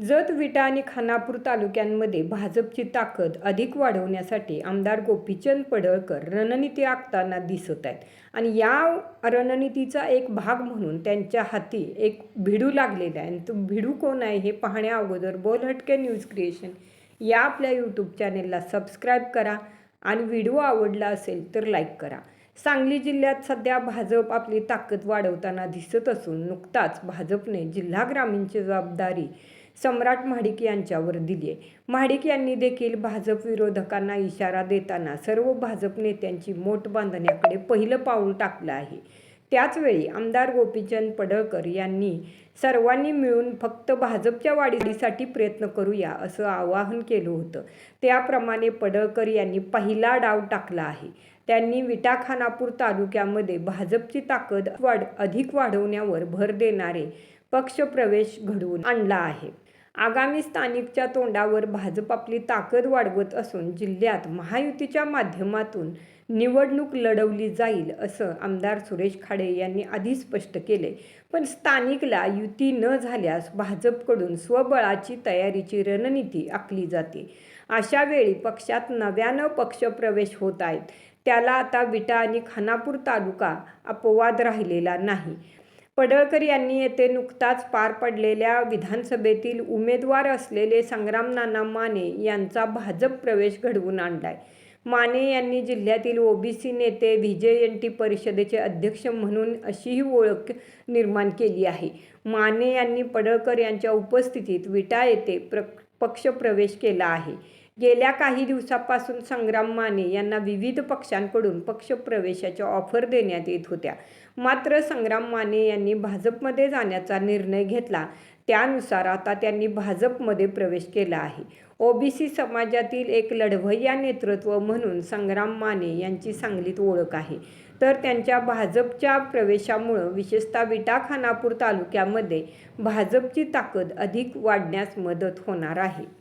जत विटा आणि खानापूर तालुक्यांमध्ये भाजपची ताकद अधिक वाढवण्यासाठी आमदार गोपीचंद पडळकर रणनीती आखताना दिसत आहेत. आणि या रणनीतीचा एक भाग म्हणून त्यांच्या हाती एक भिडू लागलेला आहे. आणि तो भिडू कोण आहे हे पाहण्या अगोदर बोल हटके न्यूज क्रिएशन या आपल्या यूट्यूब चॅनेलला सबस्क्राईब करा. आणि व्हिडिओ आवडला असेल तर लाईक करा. सांगली जिल्ह्यात सध्या भाजप आपली ताकद वाढवताना दिसत असून नुकताच भाजपने जिल्हा ग्रामीणची जबाबदारी सम्राट महाडिक यांच्यावर दिली आहे. महाडिक यांनी देखील भाजप विरोधकांना इशारा देताना सर्व भाजप नेत्यांची मोठ बांधण्याकडे पहिलं पाऊल टाकलं आहे. त्याचवेळी आमदार गोपीचंद पडळकर यांनी सर्वांनी मिळून फक्त भाजपच्या वाढीसाठी प्रयत्न करूया असं आवाहन केलं होतं. त्याप्रमाणे पडळकर यांनी पहिला डाव टाकला आहे. त्यांनी विटाखानापूर तालुक्यामध्ये भाजपची ताकद वाढ अधिक वाढवण्यावर भर देणारे पक्षप्रवेश घडवून आणला आहे. आगामी स्थानिकच्या तोंडावर भाजप आपली ताकद वाढवत असून जिल्ह्यात महायुतीच्या माध्यमातून निवडणूक लढवली जाईल असं आमदार सुरेश खाडे यांनी आधी स्पष्ट केले. पण स्थानिकला युती न झाल्यास भाजपकडून स्वबळाची तयारीची रणनीती आखली जाते. अशा वेळी पक्षात नव्यानं पक्षप्रवेश होत आहेत. त्याला आता विटा आणि खानापूर तालुका अपवाद राहिलेला नाही. पडळकर यांनी येथे नुकताच पार पडलेल्या विधानसभेतील उमेदवार असलेले संग्राम नाना माने यांचा भाजप प्रवेश घडवून आणलाय. माने यांनी जिल्ह्यातील ओबीसी नेते व्हिजे एन टी परिषदेचे अध्यक्ष म्हणून अशीही ओळख निर्माण केली आहे. माने यांनी पडळकर यांच्या उपस्थितीत विटा येथे प्र पक्षप्रवेश केला आहे. गेल्या काही दिवसापासून संग्राम माने यांना विविध पक्षांकडून पक्षप्रवेशाच्या ऑफर देण्यात येत होत्या. मात्र संग्राम माने यांनी भाजपमध्ये जाण्याचा निर्णय घेतला. त्यानुसार आता त्यांनी भाजपमध्ये प्रवेश केला आहे. ओबीसी समाजातील एक लढवय्या नेतृत्व म्हणून संग्राम माने यांची सांगलीत ओळख आहे. तर त्यांच्या भाजपच्या प्रवेशामुळं विशेषतः विटा खानापूर तालुक्यामध्ये भाजपची ताकद अधिक वाढण्यास मदत होणार आहे.